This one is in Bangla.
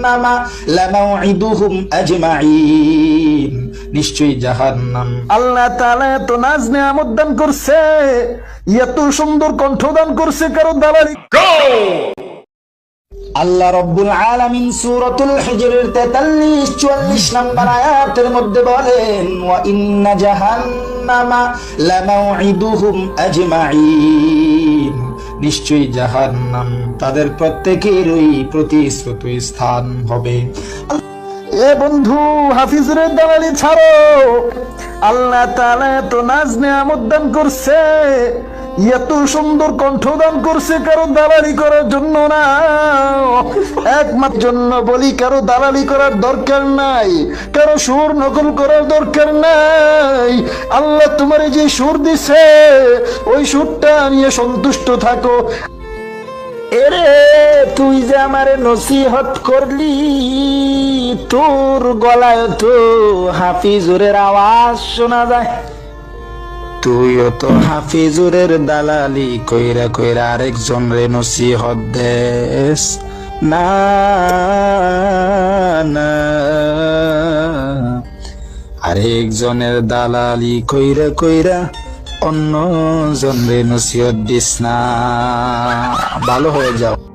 জাহান্নামা লামাউইদুহুম আজমাইন নিশ্চয়ই জাহান্নাম। আল্লাহ তাআলা এত নাজ নিয়ামত দান করছে এত সুন্দর কণ্ঠ দান করছে কারও দালালি। আল্লাহ রব্বুল আলামিন সূরাতুল হিজরের 43 44 নম্বর আয়াতের মধ্যে বলেন ওয়া ইন্না জাহান্নামা লামাউইদুহুম আজমাইন নিশ্চয়ই জাহান্নাম তাদের প্রত্যেকেরই প্রতিশ্রুত স্থান হবে। এ বন্ধু হাফিজুরের দালালি ছাড়ো। আল্লাহ তালা এত নাজ নিয়ামত দান করছে, এত সুন্দর কণ্ঠদান করছে, কারও দালালি করার জন্য না। একমাত্র জন্য বলি, কারও দালালি করার দরকার নাই, কারও সুর নকল করার দরকার নাই। আল্লাহ তোমার যে সুর দিছে, ওই সুরটা নিয়ে সন্তুষ্ট থাকো। এরে, তুই যে আমারে নসিহত করলি, তোর গলায় তো হাফিজুরের আওয়াজ শোনা যায়। তুইও তো হাফিজুরের দালালি কইরা কইরা আরেকজন রে নসিহত দেস। না না। আরেকজনের দালালি কইরা কইরা অন্য জন রে নসিহত দিস না। ভালো হয়ে যাও।